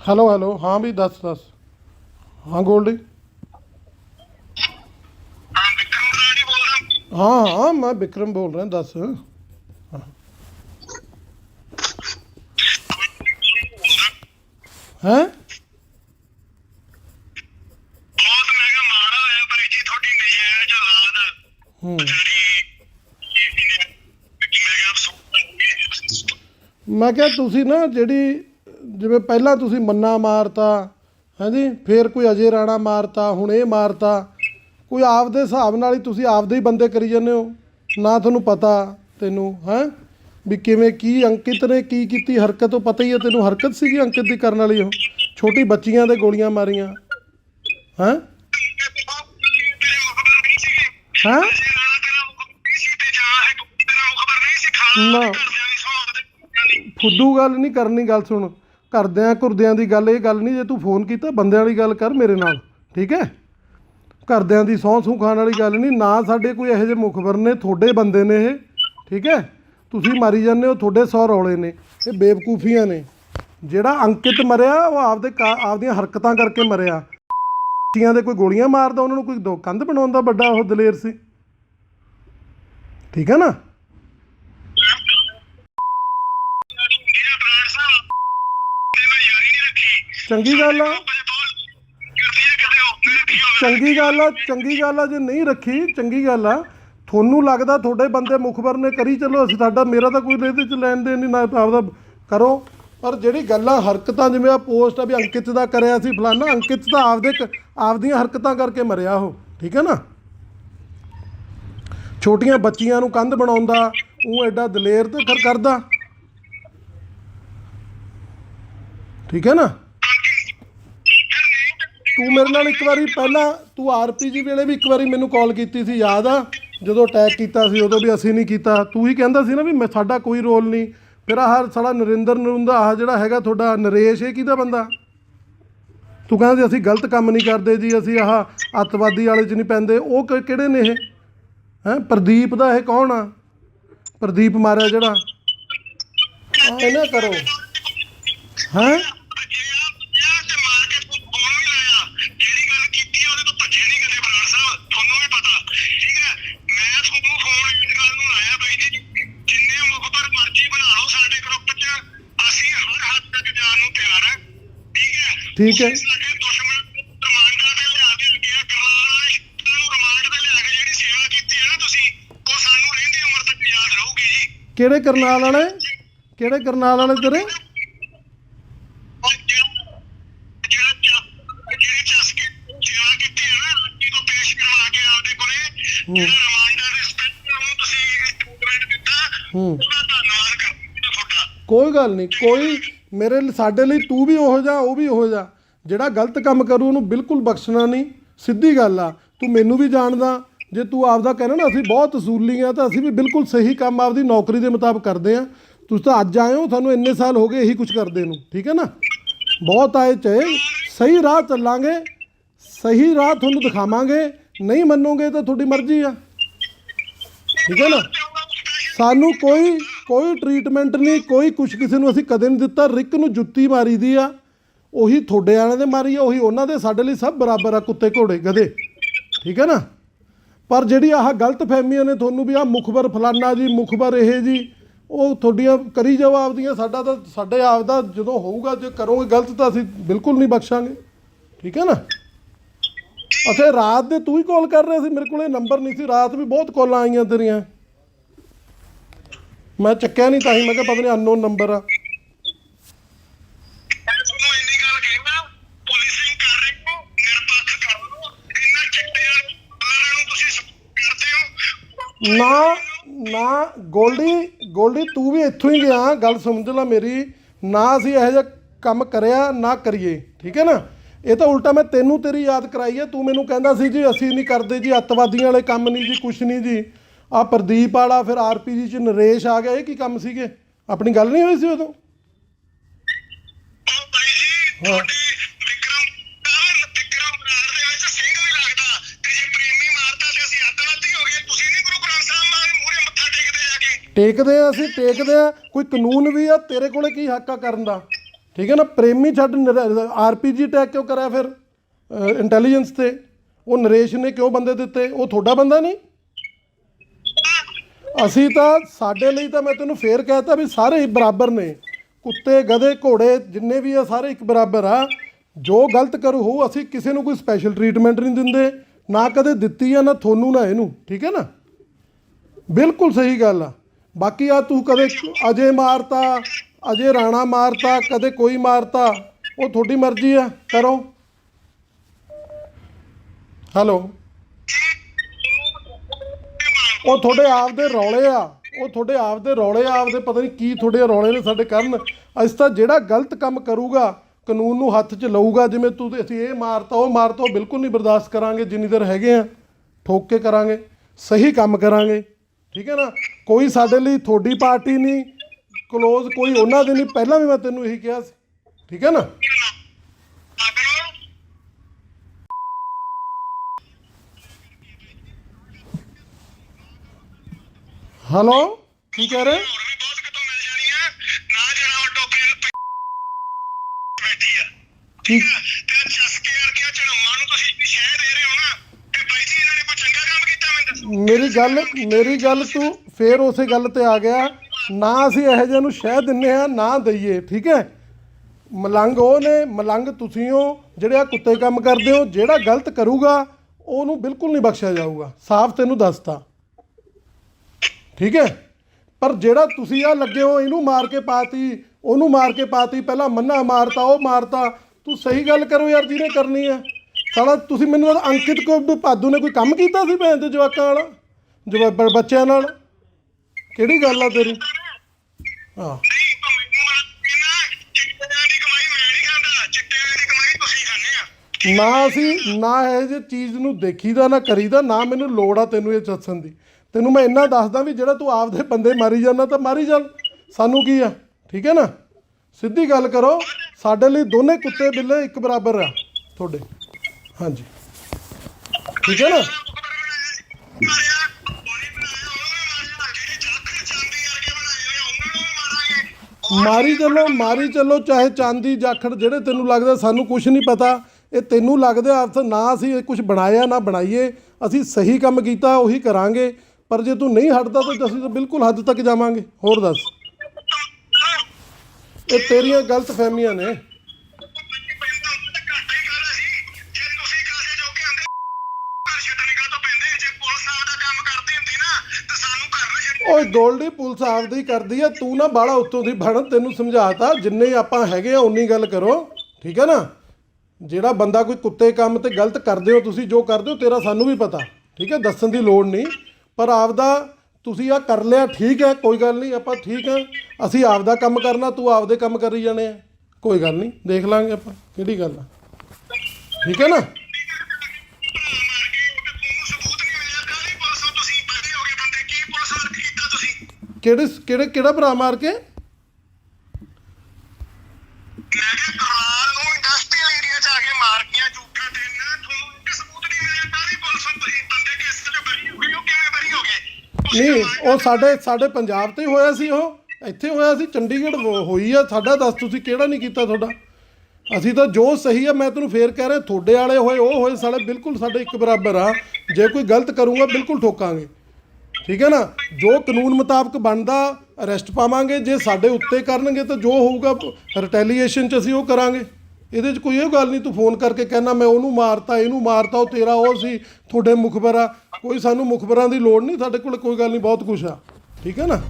Hello hello ਹਾਂ ਵੀ ਦੱਸ ਦੱਸ। ਹਾਂ ਗੋਲਡੀ। ਹਾਂ ਵਿਕਰਮ ਰਾਣੀ ਬੋਲਦਾ ਹਾਂ ਹਾਂ ਮੈਂ ਵਿਕਰਮ ਬੋਲ ਰਿਹਾ ਦੱਸ। ਹੈ? ਬਹੁਤ ਮੈਂ ਕਿਹਾ ਮਾੜਾ ਹੋਇਆ ਜੀ ਤੁਹਾਡੀ ਨਜਾਇਜ਼ ਔਲਾਦ ਹੂੰ। ਮੈਂ ਕਿਹਾ ਅਫਸੋਸ ਮੈਂ ਕਿਹਾ ਤੁਸੀਂ ਨਾ ਜਿਹੜੀ ਜਿਵੇਂ ਪਹਿਲਾਂ ਤੁਸੀਂ ਮੰਨਾ ਮਾਰਤਾ, ਹਾਂਜੀ? ਫੇਰ ਕੋਈ ਅਜੇ ਰਾਣਾ ਮਾਰਤਾ, ਹੁਣ ਇਹ ਮਾਰਤਾ। ਕੋਈ ਆਪਦੇ ਹਿਸਾਬ ਨਾਲ ਹੀ ਤੁਸੀਂ ਆਪਦੇ ਹੀ ਬੰਦੇ ਕਰੀ ਜਾਂਦੇ ਹੋ। ਨਾ ਤੁਹਾਨੂੰ ਪਤਾ ਤੈਨੂੰ, ਹੈ? ਵੀ ਕਿਵੇਂ ਕੀ ਅੰਕਿਤ ਨੇ ਕੀ ਕੀਤੀ, ਹਰਕਤ ਉਹ ਪਤਾ ਹੀ ਹੈ ਤੈਨੂੰ, ਹਰਕਤ ਸੀਗੀ ਅੰਕਿਤ ਦੀ ਕਰਨ ਵਾਲੀ ਉਹ। ਛੋਟੀ ਬੱਚੀਆਂ ਦੇ ਗੋਲੀਆਂ ਮਾਰੀਆਂ। ਹੈ? ਤੇਰੇ ਨਾ। ਫੁੱਦੂ ਗੱਲ ਨਹੀਂ ਕਰਨੀ, ਗੱਲ ਸੁਣ। ਘਰਦਿਆਂ ਘੁਰਦਿਆਂ ਦੀ ਗੱਲ, ਇਹ ਗੱਲ ਨਹੀਂ, ਜੇ ਤੂੰ ਫੋਨ ਕੀਤਾ, ਬੰਦਿਆਂ ਵਾਲੀ ਗੱਲ ਕਰ ਮੇਰੇ ਨਾਲ, ਠੀਕ ਹੈ? ਘਰਦਿਆਂ ਦੀ ਸਹੁੰ ਸੂੰ ਖਾਣ ਵਾਲੀ ਗੱਲ ਨਹੀਂ, ਨਾ ਸਾਡੇ ਕੋਈ ਇਹੋ ਜਿਹੇ ਮੁਖਬਰ ਨੇ, ਤੁਹਾਡੇ ਬੰਦੇ ਨੇ ਇਹ, ਠੀਕ ਹੈ? ਤੁਸੀਂ ਮਾਰੀ ਜਾਂਦੇ ਹੋ, ਤੁਹਾਡੇ ਸੌ ਰੌਲੇ ਨੇ, ਇਹ ਬੇਵਕੂਫੀਆਂ ਨੇ। ਜਿਹੜਾ ਅੰਕਿਤ ਮਰਿਆ, ਉਹ ਆਪਦੇ ਕਾ- ਆਪਦੀਆਂ ਹਰਕਤਾਂ ਕਰਕੇ ਮਰਿਆ। ਤੀਆਂ ਦੇ ਕੋਈ ਗੋਲੀਆਂ ਮਾਰਦਾ, ਉਹਨਾਂ ਨੂੰ ਕੋਈ ਦੋ ਕੰਧ ਬਣਾਉਂਦਾ ਵੱਡਾ ਉਹ ਦਲੇਰ ਸੀ। ਠੀਕ ਹੈ ਨਾ ਮੇਰਾ ਬਰਾੜ ਸਾਹਿਬ ਤੇ ਮੈਂ ਯਾਰੀ ਨਹੀਂ ਰੱਖੀ ਚੰਗੀ ਗੱਲ ਆ। ਚੰਗੀ ਗੱਲ ਆ, ਚੰਗੀ ਗੱਲ ਆ ਜੇ ਨਹੀਂ ਰੱਖੀ, ਚੰਗੀ ਗੱਲ ਆ। ਤੁਹਾਨੂੰ ਲੱਗਦਾ ਤੁਹਾਡੇ ਬੰਦੇ ਮੁਖਬਰ ਨੇ ਕਰੀ, ਚਲੋ ਅਸੀਂ ਸਾਡਾ ਮੇਰਾ ਤਾਂ ਕੋਈ ਇਹਦੇ ਚ ਲੈਣ ਦੇਣ ਨਹੀਂ, ਨਾ ਆਪਦਾ ਕਰੋ। ਪਰ ਜਿਹੜੀ ਗੱਲਾਂ ਹਰਕਤਾਂ ਜਿਵੇਂ ਆ, ਪੋਸਟ ਆ ਵੀ ਅੰਕਿਤ ਦਾ ਕਰਿਆ ਸੀ, ਫਲਾਨਾ ਅੰਕਿਤ ਤਾਂ ਆਪਦੇ ਆਪਦੀਆਂ ਹਰਕਤਾਂ ਕਰਕੇ ਮਰਿਆ ਉਹ, ਠੀਕ ਹੈ ਨਾ? ਛੋਟੀਆਂ ਬੱਚੀਆਂ ਨੂੰ ਕੰਧ ਬਣਾਉਂਦਾ, ਉਹ ਐਡਾ ਦਲੇਰ ਤੇ ਫਿਰ ਕਰਦਾ। ਠੀਕ ਹੈ ਨਾ? ਤੂੰ ਮੇਰੇ ਨਾਲ ਇੱਕ ਵਾਰੀ ਪਹਿਲਾਂ ਤੂੰ ਆਰਪੀਜੀ ਵੇਲੇ ਵੀ ਇੱਕ ਵਾਰੀ ਮੈਨੂੰ ਕਾਲ ਕੀਤੀ ਸੀ ਯਾਦ ਆ? ਜਦੋਂ ਅਟੈਕ ਕੀਤਾ ਸੀ ਉਦੋਂ ਵੀ ਅਸੀਂ ਨਹੀਂ ਕੀਤਾ। ਤੂੰ ਹੀ ਕਹਿੰਦਾ ਸੀ ਨਾ ਵੀ ਮੈਂ ਸਾਡਾ ਕੋਈ ਰੋਲ ਨਹੀਂ। ਫਿਰ ਆਹ ਸਾਡਾ ਨਰਿੰਦਰ ਨਰੁੰਦਾ ਆਹ ਜਿਹੜਾ ਹੈਗਾ ਤੁਹਾਡਾ ਨਰੇਸ਼ ਇਹ ਕਿਹਦਾ ਬੰਦਾ? ਤੂੰ ਕਹਿੰਦਾ ਸੀ ਅਸੀਂ ਗਲਤ ਕੰਮ ਨਹੀਂ ਕਰਦੇ ਜੀ ਅਸੀਂ ਆਹ ਅੱਤਵਾਦੀ ਵਾਲੇ 'ਚ ਨਹੀਂ ਪੈਂਦੇ। ਉਹ ਕਿ- ਕਿਹੜੇ ਨੇ ਇਹ? ਹੈ? ਪ੍ਰਦੀਪ ਦਾ ਇਹ ਕੌਣ ਆ? ਪ੍ਰਦੀਪ ਮਾਰਿਆ ਜਿਹੜਾ? ਆਹ ਇਹ ਨਾ ਕਰੋ। ਹੈ ਜੇ ਆ ਯਾਰ ਤੇ ਮਾਰ ਕੇ ਤੂੰ ਫੋਨ ਵੀ ਲਾਇਆ ਜਿਹੜੀ ਗੱਲ ਕੀਤੀ ਆ ਉਹਦੇ ਤੋਂ ਭੱਜੇ ਨਹੀਂ ਕਦੇ ਬਰਾੜ ਸਾਹਿਬ ਤੁਹਾਨੂੰ ਵੀ ਪਤਾ ਠੀਕ ਹੈ ਮੈਂ ਤੁਹਾਨੂੰ ਫੋਨ ਇਸ ਗੱਲ ਨੂੰ ਲਾਇਆ ਬਾਈ ਜੀ ਜਿੰਨੇ ਮੁਖਬਰ ਮਰਜ਼ੀ ਬਣਾ ਲਓ ਸਾਡੇ ਗਰੁੱਪ 'ਚ ਅਸੀਂ ਹਰ ਹੱਦ ਤੱਕ ਜਾਣ ਨੂੰ ਤਿਆਰ ਹਾਂ ਠੀਕ ਹੈ ਠੀਕ ਹੈ। ਤੁਸੀਂ ਸਾਡੇ ਦੁਸ਼ਮਣ ਰਮਾਂਡਾ ਤੇ ਲਿਆ ਕੇ ਲੱਗਿਆ ਕਰਲਾਲ ਵਾਲੇ ਸ਼ਹਿਰਾਂ ਨੂੰ ਰਮਾਂਡ ਤੇ ਲਿਆ ਕੇ ਜਿਹੜੀ ਸੇਵਾ ਕੀਤੀ ਹੈ ਨਾ ਤੁਸੀਂ ਉਹ ਸਾਨੂੰ ਰਹਿੰਦੀ ਉਮਰ ਤੱਕ ਯਾਦ ਰਹੂਗੀ ਜੀ ਕਿਹੜੇ ਕਰਨਾਲ ਵਾਲੇ ਕਿਹੜੇ ਕਰਨਾਲ ਵਾਲੇ ਤੇਰੇ ਉਹ ਜਿਹੜਾ ਜਿਹੜਾ ਚੱਸ ਜਿਹੜੀ ਚੱਸ ਕੇ ਸੇਵਾ ਕੀਤੀ ਹੈ ਨਾ ਰਾਜੀ ਤੋਂ ਪੇਸ਼ ਕਰਵਾ ਕੇ ਆਪਦੇ ਕੋਲੇ ਜਿਹੜਾ ਰਮਾਂਡਾ ਦੇ ਸਪੈਸ਼ਲ ਨੂੰ ਤੁਸੀਂ ਸਟੂਡੈਂਟ ਦਿੱਤਾ ਹੂੰ। ਉਹਦਾ ਧੰਨਵਾਦ ਕਰਦਾ ਤੁਹਾਡਾ। ਕੋਈ ਗੱਲ ਨਹੀਂ ਕੋਈ ਮੇਰੇ ਸਾਡੇ ਲਈ ਤੂੰ ਵੀ ਉਹੋ ਜਾ ਉਹ ਵੀ ਉਹੋ ਜਾ ਜਿਹੜਾ ਗਲਤ ਕੰਮ ਕਰੂ, ਉਹਨੂੰ ਬਿਲਕੁਲ ਬਖਸ਼ਣਾ ਨਹੀਂ। ਸਿੱਧੀ ਗੱਲ ਆ। ਤੂੰ ਮੈਨੂੰ ਵੀ ਜਾਣਦਾ। ਜੇ ਤੂੰ ਆਪਦਾ ਕਹਿਣਾ ਨਾ, ਅਸੀਂ ਬਹੁਤ ਅਸੂਲੀ ਆ, ਤਾਂ ਅਸੀਂ ਵੀ ਬਿਲਕੁਲ ਸਹੀ ਕੰਮ ਆਪਦੀ ਨੌਕਰੀ ਦੇ ਮੁਤਾਬਕ ਕਰਦੇ ਆ। ਤੁਸੀਂ ਤਾਂ ਅੱਜ ਆਏ ਹੋ, ਤੁਹਾਨੂੰ ਇੰਨੇ ਸਾਲ ਹੋ ਗਏ ਇਹੀ ਕੁਝ ਕਰਦੇ ਨੂੰ। ਠੀਕ ਹੈ ਨਾ? ਬਹੁਤ ਆਏ ਚਾਹੇ ਸਹੀ ਰਾਹ ਚੱਲਾਂਗੇ। ਸਹੀ ਰਾਹ ਤੁਹਾਨੂੰ ਦਿਖਾਵਾਂਗੇ। ਨਹੀਂ ਮੰਨੋਗੇ ਤਾਂ ਤੁਹਾਡੀ ਮਰਜ਼ੀ ਆ। ਠੀਕ ਹੈ ਨਾ? ਸਾਨੂੰ ਕੋਈ ਕੋਈ ਟ੍ਰੀਟਮੈਂਟ ਨਹੀਂ, ਕੋਈ ਕੁਛ ਕਿਸੇ ਨੂੰ ਅਸੀਂ ਕਦੇ ਨਹੀਂ ਦਿੱਤਾ। ਰਿਕ ਨੂੰ ਜੁੱਤੀ ਮਾਰੀ ਦੀ ਆ, ਉਹੀ ਤੁਹਾਡੇ ਵਾਲਿਆਂ ਦੇ ਮਾਰੀ ਆ, ਉਹੀ ਉਹਨਾਂ ਦੇ, ਸਾਡੇ ਲਈ ਸਭ ਬਰਾਬਰ ਆ ਕੁੱਤੇ ਘੋੜੇ, ਗਧੇ। ਠੀਕ ਹੈ ਨਾ? ਪਰ ਜਿਹੜੀ ਆਹ ਗਲਤ ਫਹਿਮੀਆਂ ਨੇ ਤੁਹਾਨੂੰ ਵੀ ਆ ਮੁਖਬਰ ਫਲਾਨਾ ਜੀ, ਮੁਖਬਰ ਇਹ ਜੀ, ਉਹ ਤੁਹਾਡੀਆਂ ਕਰੀ ਜਾਓ ਆਪਦੀਆਂ, ਸਾਡਾ ਤਾਂ, ਸਾਡੇ ਆਪ ਦਾ ਜਦੋਂ ਹੋਊਗਾ, ਜੇ ਕਰੋਗੇ ਗਲਤ ਤਾਂ ਅਸੀਂ ਬਿਲਕੁਲ ਨਹੀਂ ਬਖਸ਼ਾਂਗੇ। ਠੀਕ ਹੈ ਨਾ? ਅੱਛਾ ਰਾਤ ਦੇ ਤੂੰ ਹੀ ਕਾਲ ਕਰ ਰਿਹਾ ਸੀ, ਮੇਰੇ ਕੋਲੇ ਨੰਬਰ ਨਹੀਂ ਸੀ, ਰਾਤ ਵੀ ਬਹੁਤ ਕਾਲਾਂ ਆਈਆਂ ਤੇਰੀਆਂ। ਮੈਂ ਚੱਕਿਆ ਨਹੀਂ ਤਾਂ ਹੀ ਮੈਂ ਕਿਹਾ ਪਤਾ ਨਹੀਂ ਅਨਨੋਨ ਨੰਬਰ ਆ। ਨਾ ਨਾ ਗੋਲਡੀ ਗੋਲਡੀ ਤੂੰ ਵੀ ਇੱਥੋਂ ਹੀ ਗਿਆ ਗੱਲ ਸਮਝ ਲੈ ਮੇਰੀ ਨਾ ਅਸੀਂ ਇਹੋ ਜਿਹਾ ਕੰਮ ਕਰਿਆ ਨਾ ਕਰੀਏ ਠੀਕ ਹੈ ਨਾ? ਇਹ ਤਾਂ ਉਲਟਾ ਮੈਂ ਤੈਨੂੰ ਤੇਰੀ ਯਾਦ ਕਰਾਈ ਹੈ ਤੂੰ ਮੈਨੂੰ ਕਹਿੰਦਾ ਸੀ ਜੀ ਅਸੀਂ ਨਹੀਂ ਕਰਦੇ ਜੀ ਅੱਤਵਾਦੀਆਂ ਵਾਲੇ ਕੰਮ ਨਹੀਂ ਜੀ ਕੁਛ ਨਹੀਂ ਜੀ। ਆ ਪ੍ਰਦੀਪ ਵਾਲਾ ਫਿਰ ਆਰਪੀਜੀ ਚ ਨਰੇਸ਼ ਆ ਗਿਆ ਇਹ ਕੀ ਕੰਮ ਸੀਗੇ? ਆਪਣੀ ਗੱਲ ਨਹੀਂ ਹੋਈ ਸੀ ਉਦੋਂ? ਉਹ ਬਾਈ ਜੀ ਤੁਹਾਡੀ ਵਿਕਰਮ ਕਾਵਰ ਵਿਕਰਮ ਬਰਾੜ ਦੇ ਵਿੱਚ ਸਿੰਘ ਵੀ ਲੱਗਦਾ ਤੇ ਜੇ ਪ੍ਰੇਮੀ ਮਾਰਦਾ ਤੇ ਅਸੀਂ ਅੱਤਵਾਦੀ ਹੋ ਗਏ ਤੁਸੀਂ ਨਹੀਂ ਗੁਰੂ ਗ੍ਰੰਥ ਸਾਹਿਬ ਮਾਂ ਦੇ ਮੂਹਰੇ ਮੱਥਾ ਟੇਕਦੇ ਜਾ ਕੇ। ਟੇਕਦੇ ਆ ਅਸੀਂ ਟੇਕਦੇ ਆ। ਕੋਈ ਕਾਨੂੰਨ ਵੀ ਆ ਤੇਰੇ ਕੋਲੇ ਕੀ ਹੱਕ ਆ ਕਰਨ ਦਾ? ਠੀਕ ਹੈ ਨਾ ਪ੍ਰੇਮੀ ਛੱਡ ਆਰਪੀਜੀ ਅਟੈਕ ਕਿਉਂ ਕਰਿਆ ਫਿਰ? ਇੰਟੈਲੀਜੈਂਸ ਤੇ। ਉਹ ਨਰੇਸ਼ ਨੇ ਕਿਉਂ ਬੰਦੇ ਦਿੱਤੇ? ਉਹ ਤੁਹਾਡਾ ਬੰਦਾ ਨਹੀਂ? ਅਸੀਂ ਤਾਂ ਸਾਡੇ ਲਈ ਤਾਂ ਮੈਂ ਤੈਨੂੰ ਫੇਰ ਕਹਿਤਾ ਵੀ ਸਾਰੇ ਹੀ ਬਰਾਬਰ ਨੇ। ਕੁੱਤੇ, ਗਧੇ, ਘੋੜੇ, ਜਿੰਨੇ ਵੀ ਆ, ਸਾਰੇ ਇੱਕ ਬਰਾਬਰ ਆ। ਜੋ ਗਲਤ ਕਰੂ ਹੋ ਅਸੀਂ ਕਿਸੇ ਨੂੰ ਕੋਈ ਸਪੈਸ਼ਲ ਟ੍ਰੀਟਮੈਂਟ ਨਹੀਂ ਦਿੰਦੇ। ਨਾ ਕਦੇ ਦਿੱਤੀ ਆ, ਨਾ ਤੁਹਾਨੂੰ, ਨਾ ਇਹਨੂੰ। ਠੀਕ ਹੈ ਨਾ? ਬਿਲਕੁਲ ਸਹੀ ਗੱਲ ਆ। ਬਾਕੀ ਆ ਤੂੰ ਕਦੇ ਅਜੇ ਮਾਰਤਾ, ਅਜੇ ਰਾਣਾ ਮਾਰਤਾ, ਕਦੇ ਕੋਈ ਮਾਰਤਾ, ਉਹ ਤੁਹਾਡੀ ਮਰਜ਼ੀ ਆ। ਕਰੋ। ਹੈਲੋ। ਉਹ ਤੁਹਾਡੇ ਆਪ ਦੇ ਰੌਲੇ ਆ। ਉਹ ਤੁਹਾਡੇ ਆਪ ਦੇ ਰੌਲੇ ਆ, ਆਪਦੇ ਪਤਾ ਨਹੀਂ ਕੀ ਤੁਹਾਡੇ ਰੌਲੇ ਨੇ ਸਾਡੇ ਕਰਨ ਅਸੀਂ ਤਾਂ ਜਿਹੜਾ ਗਲਤ ਕੰਮ ਕਰੂਗਾ, ਕਾਨੂੰਨ ਨੂੰ ਹੱਥ 'ਚ ਲਊਗਾ, ਜਿਵੇਂ ਤੂੰ ਅਸੀਂ ਇਹ ਮਾਰਤਾ, ਉਹ ਮਾਰਤਾ, ਉਹ ਬਿਲਕੁਲ ਨਹੀਂ ਬਰਦਾਸ਼ਤ ਕਰਾਂਗੇ, ਜਿੰਨੀ ਦੇਰ ਹੈਗੇ ਆ। ਠੋਕ ਕੇ ਕਰਾਂਗੇ, ਸਹੀ ਕੰਮ ਕਰਾਂਗੇ। ਠੀਕ ਹੈ ਨਾ? ਕੋਈ ਸਾਡੇ ਲਈ ਤੁਹਾਡੀ ਪਾਰਟੀ ਨਹੀਂ ਕਲੋਜ਼ ਕੋਈ ਉਹਨਾਂ ਦੇ ਨਹੀਂ। ਪਹਿਲਾਂ ਵੀ ਮੈਂ ਤੈਨੂੰ ਇਹੀ ਕਿਹਾ ਸੀ। ਠੀਕ ਹੈ ਨਾ? ਹੈਲੋ? ਕੀ ਕਹਿ ਰਹੇ? ਹੋਰ ਵੀ ਬਹੁਤ ਕਿਤੋਂ ਮਿਲ ਜਾਣੀ ਆ। ਨਾ ਜਰਾ ਉਹ ਟੋਕਰੀ ਨੂੰ ਪ- ਬੈਠੀ ਆ। ਠੀਕ ਤੇ ਚਸਕੇ ਵਰਗੀਆਂ ਝੜਮਾਂ ਨੂੰ ਤੁਸੀਂ ਇੰਨੀ ਸ਼ਹਿ ਦੇ ਰਹੇ ਹੋ ਨਾ ਤੇ ਬਾਈ ਜੀ ਇਹਨਾਂ ਨੇ ਕੋਈ ਚੰਗਾ ਕੰਮ ਕੀਤਾ ਮੈਨੂੰ ਦੱਸੋ? ਮੇਰੀ ਗੱਲ ਮੇਰੀ ਗੱਲ ਤੂੰ ਫੇਰ ਉਸੇ ਗੱਲ ਤੇ ਆ ਗਿਆ। ਨਾ ਅਸੀਂ ਇਹੋ ਜਿਹੇ ਨੂੰ ਸ਼ਹਿ ਦਿੰਨੇ ਆ ਨਾ ਦਈਏ ਠੀਕ ਹੈ? ਮਲੰਗ ਉਹ ਨੇ ਮਲੰਗ ਤੁਸੀਂ ਹੋ ਜਿਹੜੇ ਆ ਕੁੱਤੇ ਕੰਮ ਕਰਦੇ ਹੋ ਜਿਹੜਾ ਗਲਤ ਕਰੂਗਾ ਉਹਨੂੰ ਬਿਲਕੁਲ ਨਹੀਂ ਬਖਸ਼ਿਆ ਜਾਊਗਾ। ਸਾਫ਼ ਤੈਨੂੰ ਦੱਸਤਾ। ਠੀਕ ਹੈ? ਪਰ ਜਿਹੜਾ ਤੁਸੀਂ ਆ ਲੱਗੇ ਹੋ ਇਹਨੂੰ ਮਾਰ ਕੇ ਪਾਤੀ ਉਹਨੂੰ ਮਾਰ ਕੇ ਪਾਤੀ ਪਹਿਲਾਂ ਮੰਨਾ ਮਾਰਤਾ ਉਹ ਮਾਰਤਾ। ਤੂੰ ਸਹੀ ਗੱਲ ਕਰੋ ਯਾਰ ਜਿਹਨੇ ਕਰਨੀ ਹੈ। ਸਾਲਾ ਤੁਸੀਂ ਮੈਨੂੰ ਅੰਕਿਤ ਕੋ ਭਾਦੂ ਨੇ ਕੋਈ ਕੰਮ ਕੀਤਾ ਸੀ ਭੈਣ ਦੇ ਜਵਾਕਾਂ ਵਾਲਾ ਜਵਾ ਬ- ਬੱਚਿਆਂ ਨਾਲ? ਕਿਹੜੀ ਗੱਲ ਆ ਤੇਰੀ? ਹਾਂ। ਨਾ ਅਸੀਂ ਨਾ ਇਹ ਜੇ ਚੀਜ਼ ਨੂੰ ਦੇਖੀਦਾ ਨਾ ਕਰੀਦਾ ਨਾ ਮੈਨੂੰ ਲੋੜ ਆ ਤੈਨੂੰ ਇਹ ਦੱਸਣ ਦੀ। ਤੈਨੂੰ ਮੈਂ ਇੰਨਾ ਦੱਸਦਾ ਵੀ ਜਿਹੜਾ ਤੂੰ ਆਪਦੇ ਬੰਦੇ ਮਾਰੀ ਜਾਂਦਾ ਤਾਂ ਮਾਰੀ ਚੱਲ। ਸਾਨੂੰ ਕੀ ਆ? ਠੀਕ ਹੈ ਨਾ? ਸਿੱਧੀ ਗੱਲ ਕਰੋ, ਸਾਡੇ ਲਈ ਦੋਨੇ ਕੁੱਤੇ ਬਿੱਲੇ ਇੱਕ ਬਰਾਬਰ ਆ, ਤੁਹਾਡੇ। ਹਾਂਜੀ। ਠੀਕ ਹੈ ਨਾ? ਮਾਰੀ ਚੱਲੋ ਮਾਰੀ ਚੱਲੋ, ਚਾਹੇ ਚਾਂਦੀ, ਜਾਖੜ, ਜਿਹੜੇ ਤੈਨੂੰ ਲੱਗਦਾ ਸਾਨੂੰ ਕੁਝ ਨਹੀਂ ਪਤਾ। ਇਹ ਤੈਨੂੰ ਲੱਗਦਾ ਅਰਥ, ਨਾ ਅਸੀਂ ਇਹ ਕੁਝ ਬਣਾਇਆ, ਨਾ ਬਣਾਈਏ। ਅਸੀਂ ਸਹੀ ਕੰਮ ਕੀਤਾ, ਉਹੀ ਕਰਾਂਗੇ। ਪਰ ਜੇ ਤੂੰ ਨਹੀਂ ਹਟਦਾ ਤਾਂ ਅਸੀਂ ਤਾਂ ਬਿਲਕੁਲ ਹੱਦ ਤੱਕ ਜਾਵਾਂਗੇ। ਹੋਰ ਦੱਸ। ਇਹ ਤੇਰੀਆਂ ਗਲਤ ਫਹਿਮੀਆਂ ਨੇ। ਪੈਂਦਾ ਤਾਂ ਪੁਲਿਸ ਓਏ ਗੋਲਡੀ, ਪੁਲਿਸ ਆਪਦੀ ਕਰਦੀ ਆ। ਤੂੰ ਨਾ ਬਾਲਾ ਉੱਤੋਂ ਦੀ ਬਣ। ਤੈਨੂੰ ਸਮਝਾਤਾ, ਜਿੰਨੇ ਆਪਾਂ ਹੈਗੇ ਆ, ਉਨੀ ਗੱਲ ਕਰੋ। ਠੀਕ ਹੈ ਨਾ? ਜਿਹੜਾ ਬੰਦਾ ਕੋਈ ਕੁੱਤੇ ਕੰਮ ਤੇ ਗਲਤ ਕਰਦੇ ਹੋ ਤੁਸੀਂ, ਜੋ ਕਰਦੇ ਹੋ, ਤੇਰਾ ਸਾਨੂੰ ਵੀ ਪਤਾ। ਠੀਕ ਹੈ ਦੱਸਣ ਦੀ ਲੋੜ ਨਹੀਂ। ਪਰ ਆਪਦਾ ਤੁਸੀਂ ਆ ਕਰ ਲਿਆ, ਠੀਕ ਹੈ, ਕੋਈ ਗੱਲ ਨਹੀਂ, ਆਪਾਂ ਠੀਕ ਹੈ। ਅਸੀਂ ਆਪਦਾ ਕੰਮ ਕਰਨਾ, ਤੂੰ ਆਪਦੇ ਕੰਮ ਕਰੀ ਜਾਣੇ ਆ। ਕੋਈ ਗੱਲ ਨਹੀਂ, ਦੇਖ ਲਾਂਗੇ ਆਪਾਂ, ਕਿਹੜੀ ਗੱਲ ਆ। ਠੀਕ ਹੈ ਨਾ? ਕਿਹੜੇ ਕਿਹੜੇ, ਕਿਹੜਾ ਭਰਾ ਮਾਰ ਕੇ? ਨਹੀਂ, ਉਹ ਸਾਡੇ ਸਾਡੇ ਪੰਜਾਬ ਤੇ ਹੋਇਆ ਸੀ ਉਹ। ਇੱਥੇ ਹੋਇਆ ਸੀ, ਚੰਡੀਗੜ੍ਹ ਹੋ- ਹੋਈ ਆ। ਸਾਡਾ ਦੱਸ, ਤੁਸੀਂ ਕਿਹੜਾ ਨਹੀਂ ਕੀਤਾ ਤੁਹਾਡਾ? ਅਸੀਂ ਤਾਂ ਜੋ ਸਹੀ ਆ, ਮੈਂ ਤੈਨੂੰ ਫੇਰ ਕਹਿ ਰਿਹਾ, ਤੁਹਾਡੇ ਵਾਲੇ ਹੋਏ, ਉਹ ਹੋਏ ਸਾਲੇ ਬਿਲਕੁਲ ਸਾਡੇ ਇੱਕ ਬਰਾਬਰ ਆ। ਜੇ ਕੋਈ ਗਲਤ ਕਰੂੰਗਾ, ਬਿਲਕੁਲ ਠੋਕਾਂਗੇ। ਠੀਕ ਹੈ ਨਾ? ਜੋ ਕਾਨੂੰਨ ਮੁਤਾਬਕ ਬਣਦਾ ਅਰੈਸਟ ਪਾਵਾਂਗੇ। ਜੇ ਸਾਡੇ ਉੱਤੇ ਕਰਨਗੇ, ਤਾਂ ਜੋ ਹੋਊਗਾ ਰਿਟੈਲੀਏਸ਼ਨ ਚ ਅਸੀਂ ਉਹ ਕਰਾਂਗੇ। ਇਹਦੇ 'ਚ ਕੋਈ ਇਹ ਗੱਲ ਨਹੀਂ, ਤੂੰ ਫੋਨ ਕਰਕੇ ਕਹਿਣਾ, ਮੈਂ ਉਹਨੂੰ ਮਾਰਤਾ, ਇਹਨੂੰ ਮਾਰਤਾ, ਉਹ ਤੇਰਾ ਉਹ ਸੀ, ਤੁਹਾਡੇ ਮੁਖਬਰ। ਆ ਕੋਈ ਸਾਨੂੰ ਮੁਖਬਰਾਂ ਦੀ ਲੋੜ ਨਹੀਂ ਸਾਡੇ ਕੋਲ ਕੋਈ ਗੱਲ ਨਹੀਂ, ਬਹੁਤ ਕੁਛ ਆ। ਠੀਕ ਹੈ ਨਾ?